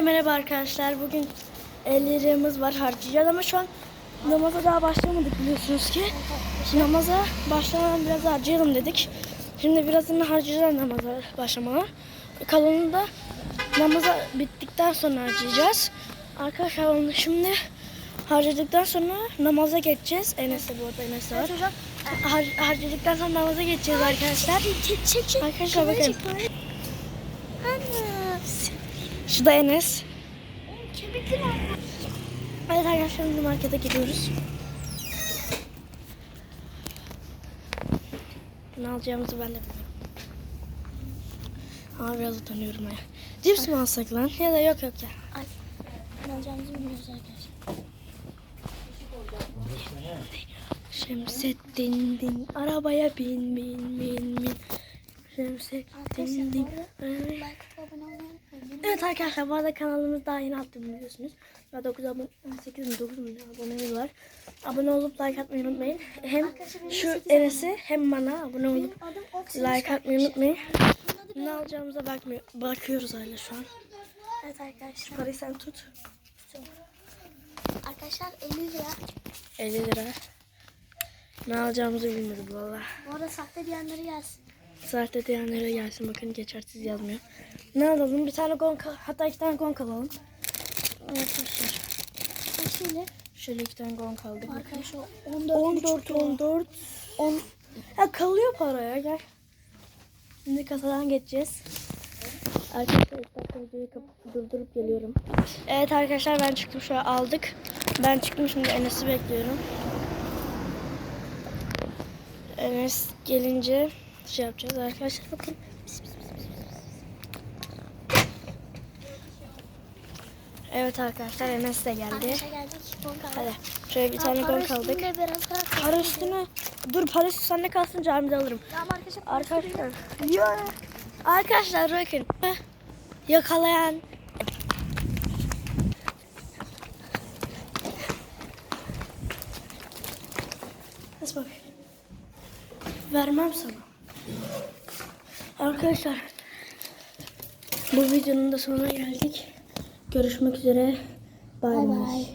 Merhaba arkadaşlar. Bugün 50 liramız var harcayacağız ama şu an namaza daha başlamadık biliyorsunuz ki. Namaza başlamadan biraz harcayalım dedik. Şimdi birazını harcayacağız namaza başlamadan. Kalanını da namaza bittikten sonra harcayacağız. Arkadaşlar onu şimdi harcadıktan sonra namaza geçeceğiz. Enes'e bu arada Enes var. Har harcadıktan sonra namaza geçeceğiz arkadaşlar. Arkadaşlar bakın. Şu da Enes. Evet arkadaşlar şimdi markete gidiyoruz. Ne alacağımızı ben de bilmiyorum. Ama biraz utanıyorum ya. Cips mi alsak lan? Ya da yok yok ya. Ay. Ne alacağımızı bilmiyoruz arkadaşlar. Şemsettin din arabaya bin bin bin bin. Şemsettin din. Like abone olmayı unutmayın. Evet arkadaşlar bu arada kanalımız daha yeni attım biliyorsunuz. Daha 9 abone, 8 mi 9 mu ne abonemiz var. Abone olup like atmayı unutmayın. Hem şu Enes'e hem bana abone olup like atmayı unutmayın. Ne alacağımıza bakmıyor, bakıyoruz hala şu an. Evet arkadaşlar. Parayı sen tut. Arkadaşlar 50 lira. 50 lira. Ne alacağımızı bilmiyoruz valla. Bu arada sahte diyenleri gelsin. Sahte diyenlere gelsin bakın geçersiz yazmıyor. Ne alalım? Bir tane gonk hatta iki tane gonk alalım. Arkadaşlar Kaçıyla? şöyle iki tane gonk aldık. Arkadaşlar 14 14 14 10 Ya kalıyor para ya gel. Şimdi kasadan geçeceğiz. Arkadaşlar ilk dakika videoyu kapıp durdurup geliyorum. Evet arkadaşlar ben çıktım şu an aldık. Ben çıktım şimdi Enes'i bekliyorum. Enes gelince şey yapacağız arkadaşlar bakın. Evet arkadaşlar Enes de geldi. Geldik. Hadi şöyle bir tane gong aldık. Biraz daha Para üstüne. Dur para üstü sende kalsın camide alırım. Tamam arkadaşlar. Arkadaşlar. Ya. Arkadaşlar bakın. Yakalayan. Nasıl bak. Vermem sana. Arkadaşlar. Bu videonun da sonuna geldik. Görüşmek üzere. Bay. bay.